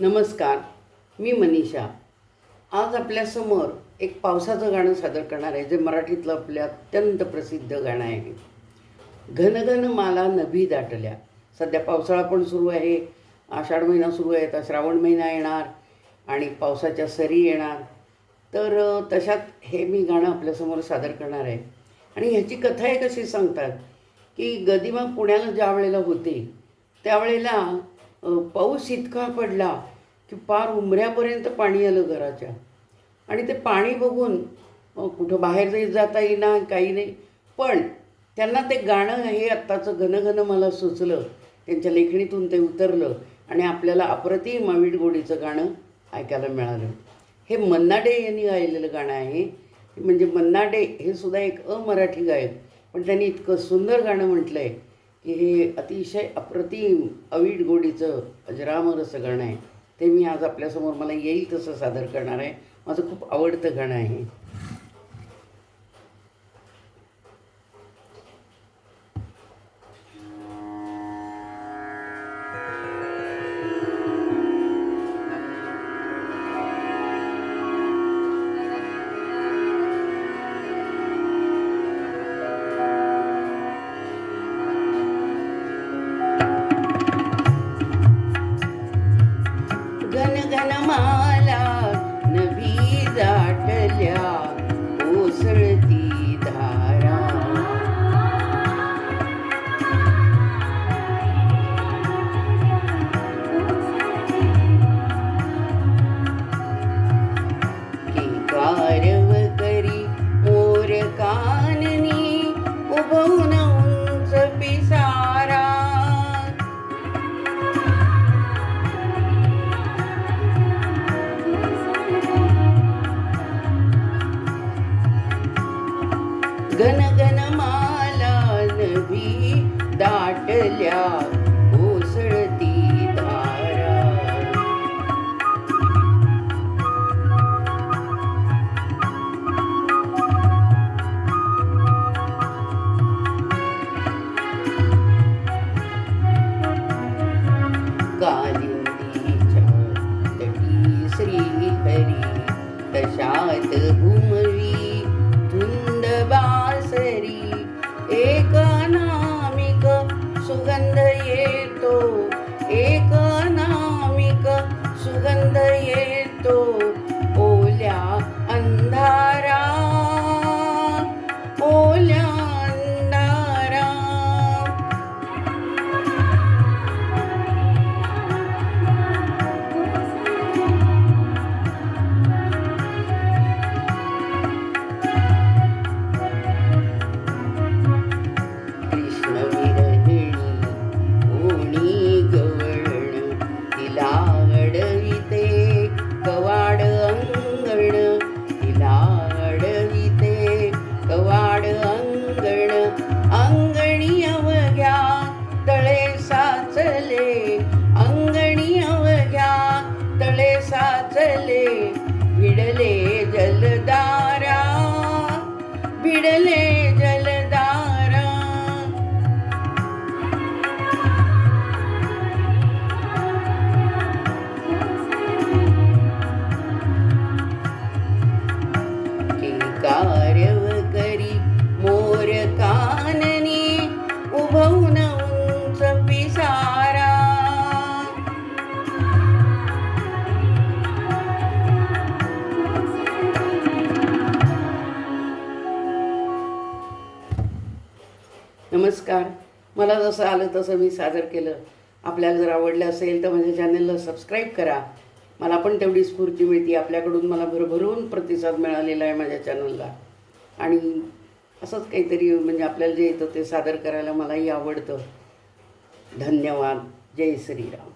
नमस्कार मी मनीषा. आज आपल्यासमोर एक पावसाचं गाणं सादर करणार आहे जे मराठीतलं आपल्या अत्यंत प्रसिद्ध गाणं आहे घनघन माला नभी दाटल्या. सध्या पावसाळा पण सुरू आहे आषाढ महिना सुरू आहे आता श्रावण महिना येणार आणि पावसाच्या सरी येणार. तर तशात हे मी गाणं आपल्यासमोर सादर करणार आहे. आणि ह्याची कथा एक अशी सांगतात की गदिमा पुण्याला ज्या वेळेला होते त्यावेळेला पाऊस इतका पडला की पार उमऱ्यापर्यंत पाणी आलं घराच्या. आणि ते पाणी बघून कुठं बाहेर जाई जाता येईना काही नाही. पण त्यांना ते गाणं हे आत्ताचं घनघन मला सुचलं. त्यांच्या लेखणीतून ते उतरलं आणि आपल्याला अप्रतिम अवीट गोडीचं गाणं ऐकायला मिळालं. हे मन्ना डे यांनी गायलेलं गाणं आहे. म्हणजे मन्ना डे हे सुद्धा एक अमराठी गायक. पण त्यांनी इतकं सुंदर गाणं म्हटलं आहे की हे अतिशय अप्रतिम अवीट गोडीचं अजरामर असं गाणं आहे. ते मी आज आपल्यासमोर मला येईल तसं सादर करणार आहे. माझं खूप आवडतं गाणं आहे. आरव करी मोर काननी उभवून उंच पिसारा. घन घन माला नभी दाटल्या कालिंदीच्या तटी श्री श्रीहरी तशात घुमवी। वाचले भिडले जलदारा भिडले नमस्कार. मला जसं आलं तसं मी सादर केलं. आपल्याला जर आवडलं असेल तर माझ्या चॅनलला सबस्क्राईब करा. मला पण तेवढी स्फूर्ती मिळते. आपल्याकडून मला भरभरून प्रतिसाद मिळालेला आहे माझ्या चॅनलला आणि असंच काहीतरी म्हणजे आपल्याला जे येतं ते सादर करायला मलाही आवडतं. धन्यवाद. जय श्रीराम.